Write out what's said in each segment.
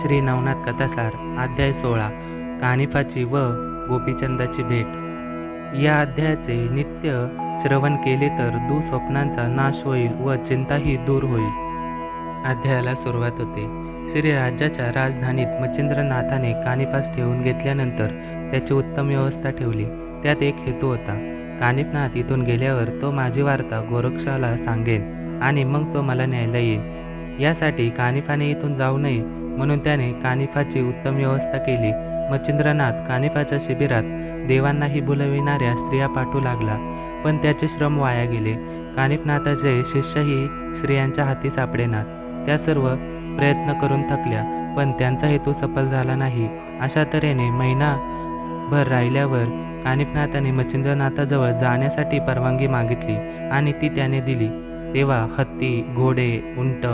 श्री नवनाथ कथासार अध्याय सोळा कानिफाची व गोपीचंदाची भेट. या अध्यायाचे नित्य श्रवण केले तर दुःस्वप्नांचा नाश होईल व चिंताही दूर होईल. अध्यायाला सुरुवात होते. श्री राज्याच्या राजधानीत मच्छिंद्रनाथाने कानिफास ठेवून घेतल्यानंतर त्याची उत्तम व्यवस्था ठेवली. त्यात एक हेतू होता. कानिफनाथ इथून गेल्यावर तो माझी वार्ता गोरक्षाला सांगेन आणि मग तो मला न्यायला येईल यासाठी कानिफाने इथून जाऊ नये म्हणून त्याने कानिफाची उत्तम व्यवस्था केली. मच्छिंद्रनाथ कानिफाच्या शिबिरात देवांनाही भुलविणाऱ्या स्त्रिया पाठवू लागला पण त्याचे श्रम वाया गेले. कानिफनाथाचे शिष्यही स्त्रियांच्या हाती सापडेनात. त्या सर्व प्रयत्न करून थकल्या पण त्यांचा हेतू सफल झाला नाही. अशा तऱ्हेने महिनाभर राहिल्यावर कानिफनाथाने मच्छिंद्रनाथाजवळ जाण्यासाठी परवानगी मागितली आणि ती त्याने दिली. तेव्हा हत्ती घोडे उंट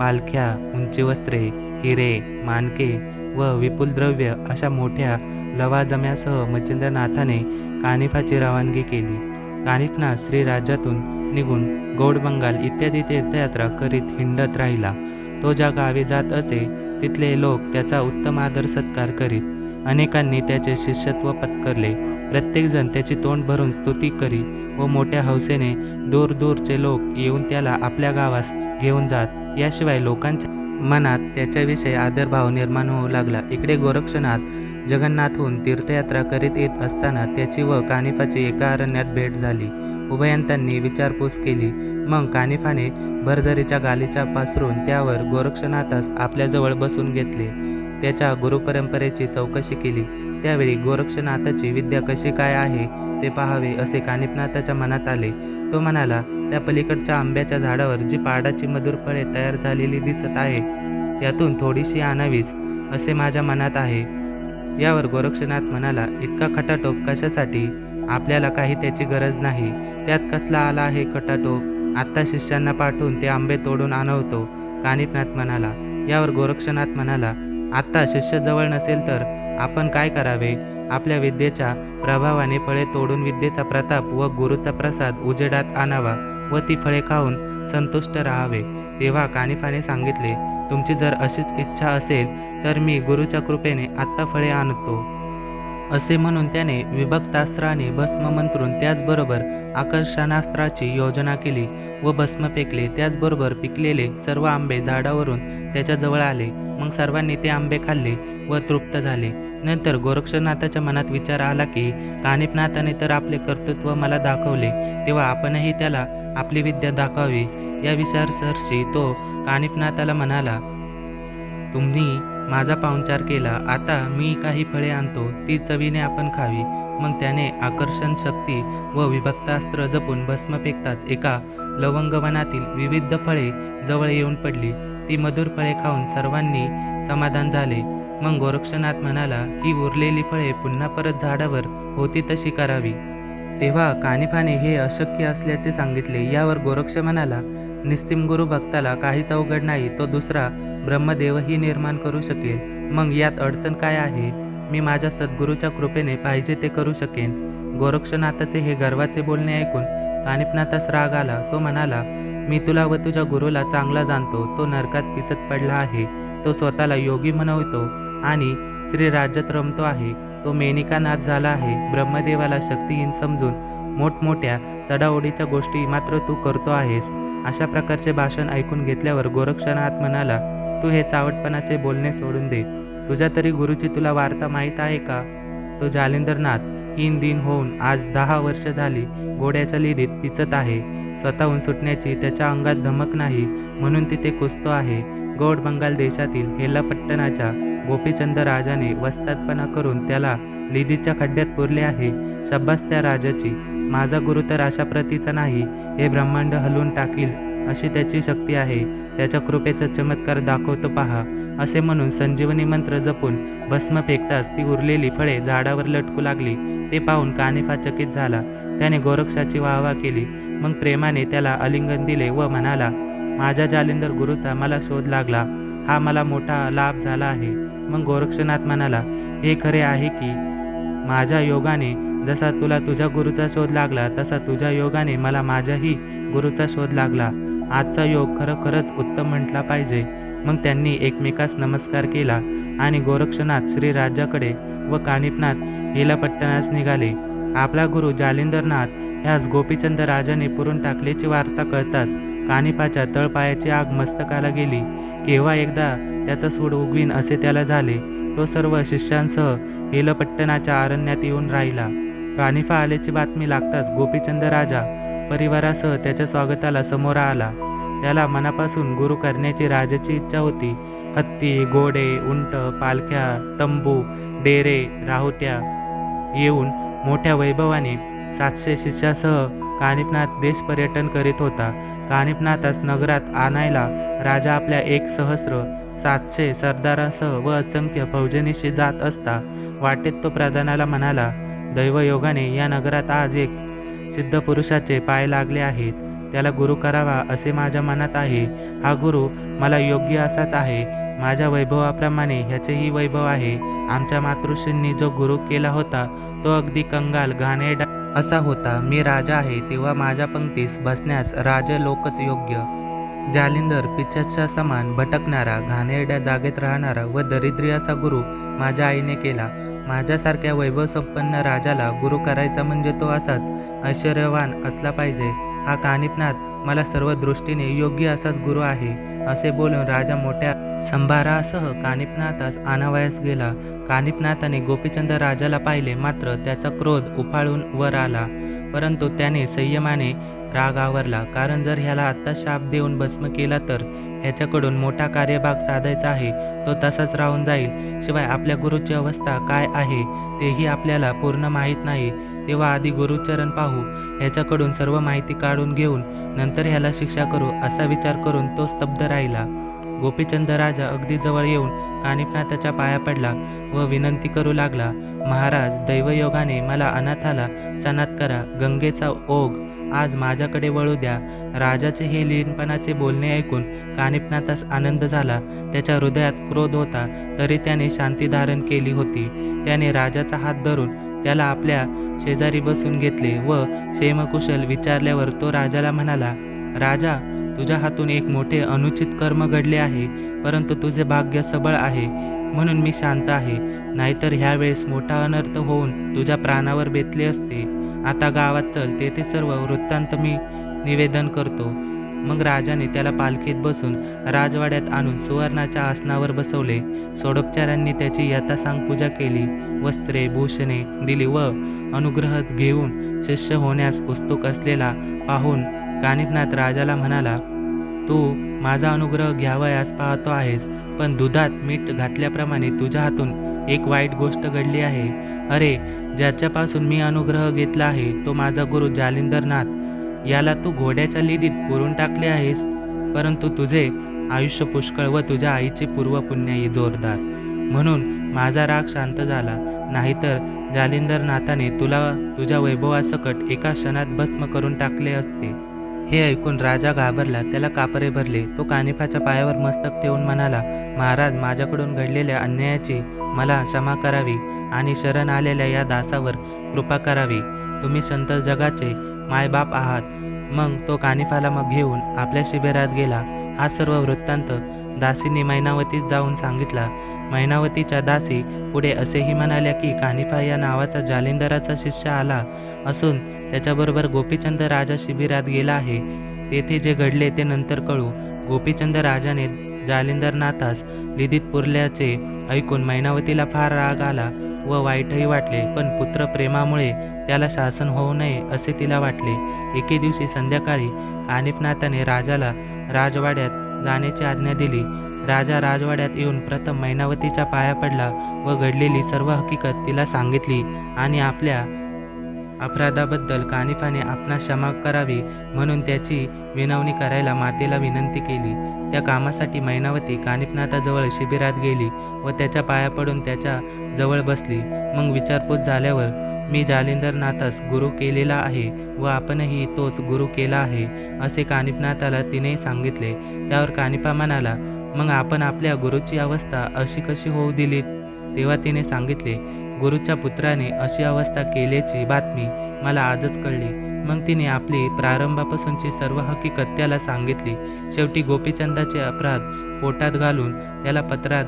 पालख्या उंची वस्त्रे हिरे मानके व विपुल द्रव्य अशा मोठ्या लवाजम्यासह मच्छिंद्रनाथाने कानिफाची रवानगी केली. कानिफनाथ श्री राज्यातून निघून गौड बंगाल इत्यादी तीर्थयात्रा करीत हिंडत राहिला. तो ज्या गावी जात असे तिथले लोक त्याचा उत्तम आदर सत्कार करीत अनेकांनी त्याचे शिष्यत्व पत्करले. प्रत्येकजण त्याची तोंड भरून स्तुती करी व मोठ्या हौसेने दूर दूरचे लोक येऊन त्याला आपल्या गावास घेऊन जात. याशिवाय लोकांच्या मनात त्याच्याविषयी आदरभाव निर्माण होऊ लागला. इकडे गोरक्षनाथ जगन्नाथहून तीर्थयात्रा करीत येत असताना त्याची व कानिफाची एका अरण्यात भेट झाली. उभयंतांनी विचारपूस केली. मग कानिफाने भरझरीच्या गालीचा पासरून त्यावर गोरक्षनाथास आपल्याजवळ बसून घेतले. त्याच्या गुरुपरंपरेची चौकशी केली. त्यावेळी गोरक्षनाथाची विद्या कशी काय आहे ते पाहावे असे कानिपनाथाच्या मनात आले. तो म्हणाला त्या पलीकडच्या आंब्याच्या झाडावर जी पाडाची मधुर फळे तयार झालेली दिसत आहे त्यातून थोडीशी आणावीस असे माझ्या मनात आहे यावर गोरक्षनाथ म्हणाला इतका खटाटोप कशासाठी? आपल्याला काही त्याची गरज नाही. त्यात कसला आला आहे खटाटोप? आत्ता शिष्यांना पाठवून ते आंबे तोडून आणवतो. कानिपनाथ म्हणाला. यावर गोरक्षनाथ म्हणाला आत्ता शिष्य जवळ नसेल तर आपण काय करावे? आपल्या विद्येच्या प्रभावाने फळे तोडून विद्येचा प्रताप व गुरुचा प्रसाद उजेडात आणावा व ती फळे खाऊन संतुष्ट राहावे. तेव्हा कानिफाने सांगितले तुमची जर अशीच इच्छा असेल तर मी गुरुच्या कृपेने आत्ता फळे आणतो. असे म्हणून त्याने विभक्तास्त्राने भस्म मंत्रून त्याचबरोबर आकर्षणास्त्राची योजना केली व भस्म फेकले त्याचबरोबर पिकलेले सर्व आंबे झाडावरून त्याच्याजवळ आले. मग सर्वांनी ते आंबे खाल्ले व तृप्त झाले. नंतर गोरक्षनाथाच्या मनात विचार आला की कानिपनाथाने तर आपले कर्तृत्व मला दाखवले तेव्हा आपणही त्याला आपली विद्या दाखवावी. या विचारसरशी तो कानिपनाथाला म्हणाला तुम्ही माझा पाहुणचार केला. आता मी काही फळे आणतो. ती चवीने आपण खावी. मग त्याने आकर्षण शक्ती व विभक्तास्त्र जपून भस्म फेकताच एका लवंगवनातील विविध फळे जवळ येऊन पडली. ती मधुर फळे खाऊन सर्वांनी समाधान झाले. मग गोरक्षनाथ म्हणाला ही उरलेली फळे पुन्हा परत झाडावर होती तशी करावी. तेव्हा कानिफाने हे अशक्य असल्याचे सांगितले. यावर गोरक्ष म्हणाला निस्सिम गुरु भक्ताला काहीच अवघड नाही तो दुसरा ब्रह्मदेवही निर्माण करू शकेल. मग यात अडचण काय आहे? मी माझ्या सद्गुरूच्या कृपेने पाहिजे ते करू शकेन. गोरक्षनाथाचे हे गर्वाचे बोलणे ऐकून कानिपनाथास राग आला. तो म्हणाला मी तुला व तुझ्या गुरुला चांगला जाणतो. तो नरकात पिचत पडला आहे. तो स्वतःला योगी म्हणवतो आणि श्रीराज्यात रमतो आहे. तो मेनिकानाथ झाला आहे. ब्रह्मदेवाला शक्तिहीन समजून मोठमोठ्या चढाओढीच्या गोष्टी मात्र तू करतो आहेस. अशा प्रकारचे भाषण ऐकून घेतल्यावर गोरक्षनाथ म्हणाला तू हे चावटपणाचे बोलणे सोडून दे. तुझ्या तरी गुरुची तुला वार्ता माहीत आहे का? तो जालिंदरनाथ हीन दिन होऊन आज दहा वर्ष झाली घोड्याच्या लिदीत पिचत आहे. स्वतःहून सुटण्याची त्याच्या अंगात धमक नाही म्हणून तिथे कुसतो आहे. गौड बंगाल देशातील हेलापट्टणाच्या गोपीचंद राजाने वस्तादपणा करून त्याला लिदीच्या खड्ड्यात पुरले आहे. शब्बास त्या राजाची माझा गुरु तर अशा प्रतीचा नाही हे ब्रह्मांड हलवून टाकील अशी त्याची शक्ती आहे. त्याच्या कृपेचा चमत्कार दाखवतो पहा. असे म्हणून संजीवनी मंत्र जपून भस्म फेकताच ती उरलेली फळे झाडावर लटकू लागली. ते पाहून कानिफा चकित झाला. त्याने गोरक्षाची वाहवा केली. मग प्रेमाने त्याला आलिंगन दिले व म्हणाला माझ्या जालिंदर गुरुचा मला शोध लागला. हा मला मोठा लाभ झाला आहे. मग गोरक्षनाथ म्हणाला हे खरे आहे की माझ्या योगाने जसा तुला तुझ्या गुरुचा शोध लागला तसा तुझ्या योगाने मला माझ्याही गुरुचा शोध लागला. आजचा योग खरोखरच उत्तम म्हटला पाहिजे. मग त्यांनी एकमेकास नमस्कार केला आणि गोरक्षनाथ श्रीराजाकडे व कानिपनाथ हिलापट्टणास निघाले. आपला गुरु जालिंदरनाथ ह्यास गोपीचंद राजाने पुरून टाकल्याची वार्ता कळताच कानिपाच्या तळपायाची आग मस्तकाला गेली. केव्हा एकदा त्याचा सूड उगवीन असे त्याला झाले तो सर्व शिष्यांसह हेलपट्टणाच्या अरण्यात येऊन राहिला. कानिफा आल्याची बातमी लागताच गोपीचंद राजा परिवारासह त्याच्या स्वागताला समोर आला. त्याला मनापासून गुरु करण्याची राजाची इच्छा होती. हत्ती घोडे उंट पालख्या तंबू डेरे राहुट्या येऊन मोठ्या वैभवाने सातशे शिष्यासह कानिफनाथ देश पर्यटन करीत होता. कानिपनाथास नगरात आणायला राजा आपल्या एक सहस्र सातशे सरदारांसह व असंख्य फौजनीशी जात असता वाटेत तो प्रधानाला म्हणाला दैवयोगाने या नगरात आज एक सिद्ध पुरुषाचे पाय लागले आहेत. त्याला गुरु करावा असे माझ्या मनात आहे. हा गुरु मला योग्य असाच आहे. माझ्या वैभवाप्रमाणे ह्याचेही वैभव आहे. आमच्या मातृश्रींनी जो गुरु केला होता तो अगदी कंगाल घाणेरडा असा होता. मी राजा आहे तेव्हा माझ्या पंक्तीस बसण्यास राजलोकच योग्य. जालिंदर पिच्चाच्या समान भटकणारा घाणेरड्या जागेत राहणारा व दरिद्री असा गुरु माझ्या आईने केला. माझ्यासारख्या वैभवसंपन्न राजाला गुरु करायचा म्हणजे तो असाच ऐश्वर्यवान असला पाहिजे. हा कानिपनाथ मला सर्व दृष्टीने योग्य असाच गुरु आहे असे बोलून राजा मोठ्या संभारासह कानिपनाथास आणावयास गेला. कानिपनाथाने गोपीचंद राजाला पाहिले मात्र त्याचा क्रोध उफाळून वर आला. परंतु त्याने संयमाने राग आवरला कारण जर ह्याला आत्ता शाप देऊन भस्म केला तर ह्याच्याकडून मोठा कार्यभाग साधायचा आहे. तो तसाच राहून जाईल. शिवाय आपल्या गुरुची अवस्था काय आहे तेही आपल्याला पूर्ण माहीत नाही. तेव्हा आधी गुरुचरण पाहू. ह्याच्याकडून सर्व माहिती काढून घेऊन नंतर ह्याला शिक्षा करू असा विचार करून तो स्तब्ध राहिला. गोपीचंद राजा अगदी जवळ येऊन कानिपनाथाच्या पाया पडला व विनंती करू लागला महाराज दैवयोगाने मला अनाथाला सनात करा. गंगेचा ओघ आज माझ्याकडे वळू द्या. राजाचे हे लीनपणाचे बोलणे ऐकून कानिपनाथास आनंद झाला. त्याच्या हृदयात क्रोध होता तरी त्याने शांती धारण केली होती. त्याने राजाचा हात धरून त्याला आपल्या शेजारी बसून घेतले व क्षेमकुशल विचारल्यावर तो राजाला म्हणाला राजा तुझ्या हातून एक मोठे अनुचित कर्म घडले आहे परंतु तुझे भाग्य सबळ आहे म्हणून मी शांत आहे. नाहीतर ह्यावेळेस मोठा अनर्थ होऊन तुझ्या प्राणावर बेतले असते. आता गावात चल तेथे सर्व वृत्तांत मी निवेदन करतो. मग राजाने त्याला पालखीत बसून राजवाड्यात आणून सुवर्णाच्या आसनावर बसवले. सोडोपचारांनी त्याची यथासांग पूजा केली. वस्त्रे भूषणे दिली व अनुग्रह घेऊन शिष्य होण्यास उत्सुक असलेला पाहून कानिपनाथ राजाला म्हणाला तू माझा अनुग्रह घ्यावयास पाहतो आहेस पण दुधात मीठ घातल्याप्रमाणे तुझ्या हातून एक वाईट गोष्ट घडली आहे. अरे ज्याच्यापासून मी अनुग्रह घेतला आहे तो माझा गुरु जालिंदरनाथ. याला तू घोड्याच्या लिदीत पुरून टाकले आहेस परंतु तुझे आयुष्य पुष्कळ व तुझ्या आईची पूर्वपुण्याई जोरदार. म्हणून माझा राग शांत झाला. नाहीतर जालिंदरनाथाने तुला तुझ्या वैभवासकट एका क्षणात भस्म करून टाकले असते. हे ऐकून राजा घाबरला त्याला कापरे भरले. तो कानिफाच्या पायावर मस्तक ठेवून म्हणाला महाराज माझ्याकडून घडलेल्या अन्यायाची मला क्षमा करावी आणि शरण आलेल्या या दासावर कृपा करावी. तुम्ही संत जगाचे मायबाप आहात. मग तो कानिफाला मग घेऊन आपल्या शिबिरात गेला. हा सर्व वृत्तांत दासीने मैनावतीस जाऊन सांगितला. मैनावतीच्या दासी पुढे असेही म्हणाल्या की कानिफा या नावाचा जालिंदराचा शिष्य आला असून त्याच्याबरोबर गोपीचंद राजा शिबिरात गेला आहे. तेथे जे घडले ते नंतर कळू. गोपीचंद राजाने जालिंदरनाथास लिदित पुरल्याचे ऐकून मैनावतीला फार राग आला व वाईटही वाटले पण पुत्र प्रेमामुळे त्याला शासन होऊ नये असे तिला वाटले. एके दिवशी संध्याकाळी कानिफनाथाने राजाला राजवाड्यात जाण्याची आज्ञा दिली. राजा राजवाड्यात येऊन प्रथम मैनावतीच्या पाया पडला व घडलेली सर्व हकीकत तिला सांगितली आणि आपल्या अपराधाबद्दल कानिफाने आपणा क्षमा करावी म्हणून त्याची विनवणी करायला मातेला विनंती केली. त्या कामासाठी मैनावती कानिफनाथाजवळ शिबिरात गेली व त्याच्या पाया पडून त्याच्याजवळ बसली. मग विचारपूस झाल्यावर मी जालिंदरनाथास गुरु केलेला आहे व आपणही तोच गुरु केला आहे असे कानिपनाथाला तिने सांगितले. त्यावर कानिपा म्हणाला मग आपण आपल्या गुरुची अवस्था अशी कशी होऊ दिलीत? तेव्हा तिने सांगितले गुरुच्या पुत्राने अशी अवस्था केल्याची बातमी मला आजच कळली. मग तिने आपली प्रारंभापासूनची सर्व हकीकत त्याला सांगितली. शेवटी गोपीचंदाचे अपराध पोटात घालून त्याला पत्रात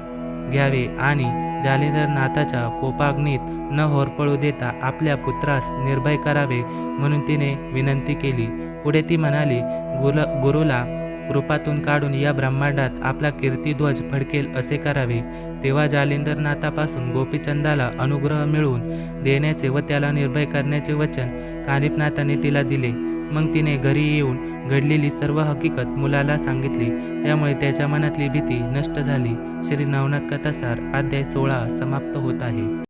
घ्यावे आणि जालिंदरनाथाच्या कोपाग्नीत न होरपळू देता आपल्या पुत्रास निर्भय करावे म्हणून तिने विनंती केली. पुढे ती म्हणाली गुल गुरुला कृपातून काढून या ब्रह्मांडात आपला कीर्तिध्वज फडकेल असे करावे तेव्हा जालिंदरनाथापासून गोपीचंदाला अनुग्रह मिळवून देण्याचे व त्याला निर्भय करण्याचे वचन कानिपनाथाने तिला दिले. मग तिने घरी येऊन घडलेली सर्व हकीकत मुलाला सांगितली. त्यामुळे त्याच्या मनातली भीती नष्ट झाली. श्री नवनाथ कथासार अध्याय सोळा समाप्त होत आहे.